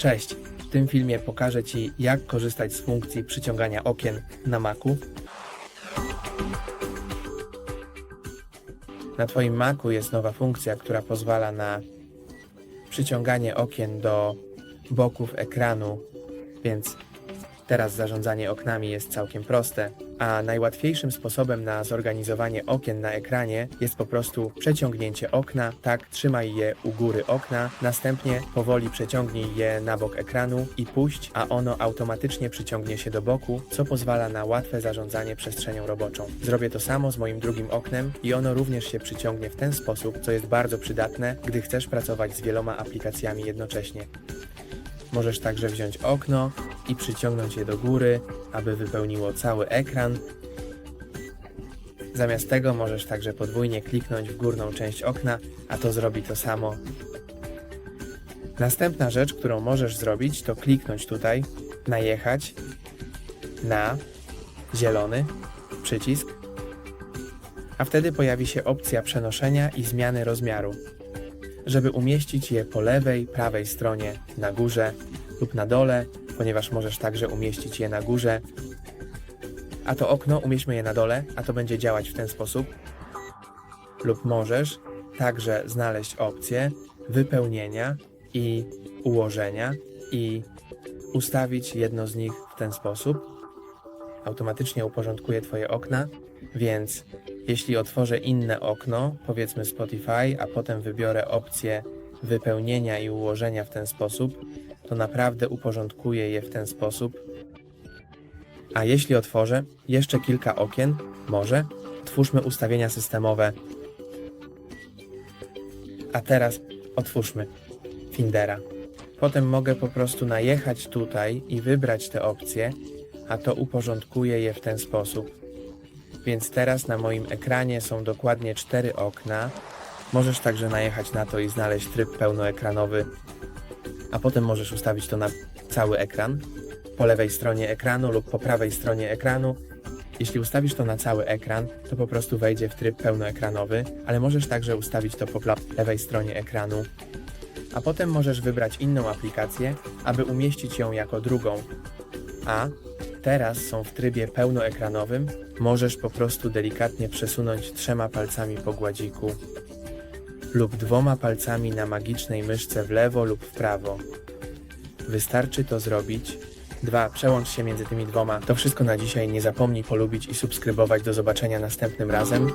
Cześć! W tym filmie pokażę Ci, jak korzystać z funkcji przyciągania okien na Macu. Na Twoim Macu jest nowa funkcja, która pozwala na przyciąganie okien do boków ekranu, więc teraz zarządzanie oknami jest całkiem proste, a najłatwiejszym sposobem na zorganizowanie okien na ekranie jest po prostu przeciągnięcie okna, tak trzymaj je u góry okna, następnie powoli przeciągnij je na bok ekranu i puść, a ono automatycznie przyciągnie się do boku, co pozwala na łatwe zarządzanie przestrzenią roboczą. Zrobię to samo z moim drugim oknem i ono również się przyciągnie w ten sposób, co jest bardzo przydatne, gdy chcesz pracować z wieloma aplikacjami jednocześnie. Możesz także wziąć okno i przyciągnąć je do góry, aby wypełniło cały ekran. Zamiast tego możesz także podwójnie kliknąć w górną część okna, a to zrobi to samo. Następna rzecz, którą możesz zrobić, to kliknąć tutaj, najechać na zielony przycisk, a wtedy pojawi się opcja przenoszenia i zmiany rozmiaru żeby umieścić je po lewej, prawej stronie, na górze lub na dole, ponieważ możesz także umieścić je na górze. A to okno umieśćmy je na dole, a to będzie działać w ten sposób. Lub możesz także znaleźć opcję wypełnienia i ułożenia i ustawić jedno z nich w ten sposób. Automatycznie uporządkuje Twoje okna, więc jeśli otworzę inne okno, powiedzmy Spotify, a potem wybiorę opcję wypełnienia i ułożenia w ten sposób, to naprawdę uporządkuję je w ten sposób. A jeśli otworzę jeszcze kilka okien, może, twórzmy ustawienia systemowe. A teraz otwórzmy Findera. Potem mogę po prostu najechać tutaj i wybrać te opcje, a to uporządkuje je w ten sposób. Więc teraz na moim ekranie są dokładnie cztery okna. Możesz także najechać na to i znaleźć tryb pełnoekranowy, a potem możesz ustawić to na cały ekran, po lewej stronie ekranu lub po prawej stronie ekranu. Jeśli ustawisz to na cały ekran, to po prostu wejdzie w tryb pełnoekranowy, ale możesz także ustawić to po lewej stronie ekranu. A potem możesz wybrać inną aplikację, aby umieścić ją jako drugą. A teraz są w trybie pełnoekranowym, możesz po prostu delikatnie przesunąć trzema palcami po gładziku lub dwoma palcami na magicznej myszce w lewo lub w prawo. Wystarczy to zrobić. 2. Przełącz się między tymi dwoma. To wszystko na dzisiaj. Nie zapomnij polubić i subskrybować. Do zobaczenia następnym razem.